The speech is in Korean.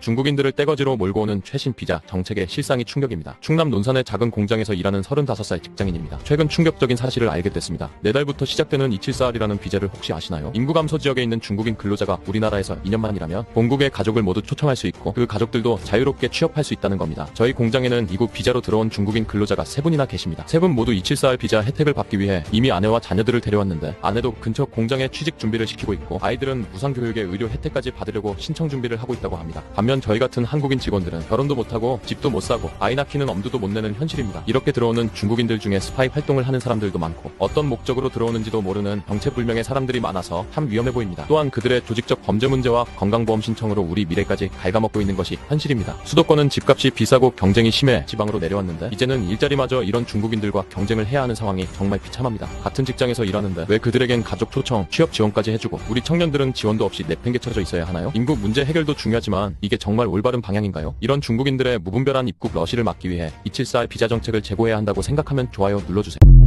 중국인들을 떼거지로 몰고 오는 최신 비자 정책의 실상이 충격입니다. 충남 논산의 작은 공장에서 일하는 35살 직장인입니다. 최근 충격적인 사실을 알게 됐습니다. 내달부터 시작되는 274R이라는 비자를 혹시 아시나요? 인구 감소 지역에 있는 중국인 근로자가 우리나라에서 2년만 일하면 본국의 가족을 모두 초청할 수 있고 그 가족들도 자유롭게 취업할 수 있다는 겁니다. 저희 공장에는 이곳 비자로 들어온 중국인 근로자가 세 분이나 계십니다. 세분 모두 274R 비자 혜택을 받기 위해 이미 아내와 자녀들을 데려왔는데 아내도 근처 공장에 취직 준비를 시키고 있고 아이들은 무상교육의 의료 혜택까지 받으려고 신청 준비를 하고 있다고 합니다. 반면 저희 같은 한국인 직원들은 결혼도 못하고 집도 못 사고 아이 낳기는 엄두도 못 내는 현실입니다. 이렇게 들어오는 중국인들 중에 스파이 활동을 하는 사람들도 많고 어떤 목적으로 들어오는지도 모르는 정체불명의 사람들이 많아서 참 위험해 보입니다. 또한 그들의 조직적 범죄 문제와 건강보험 신청으로 우리 미래까지 갉아먹고 있는 것이 현실입니다. 수도권은 집값이 비싸고 경쟁이 심해 지방으로 내려왔는데 이제는 일자리마저 이런 중국인들과 경쟁을 해야 하는 상황이 정말 비참합니다. 같은 직장에서 일하는데 왜 그들에겐 가족 초청, 취업 지원까지 해주고 우리 청년들은 지원도 없이 내팽개쳐져 있어야 하나요? 인구 문제 해결도 중요하지만 이게 정말 올바른 방향인가요? 이런 중국인들의 무분별한 입국 러시를 막기 위해 274 비자 정책을 제고해야 한다고 생각하면 좋아요 눌러주세요.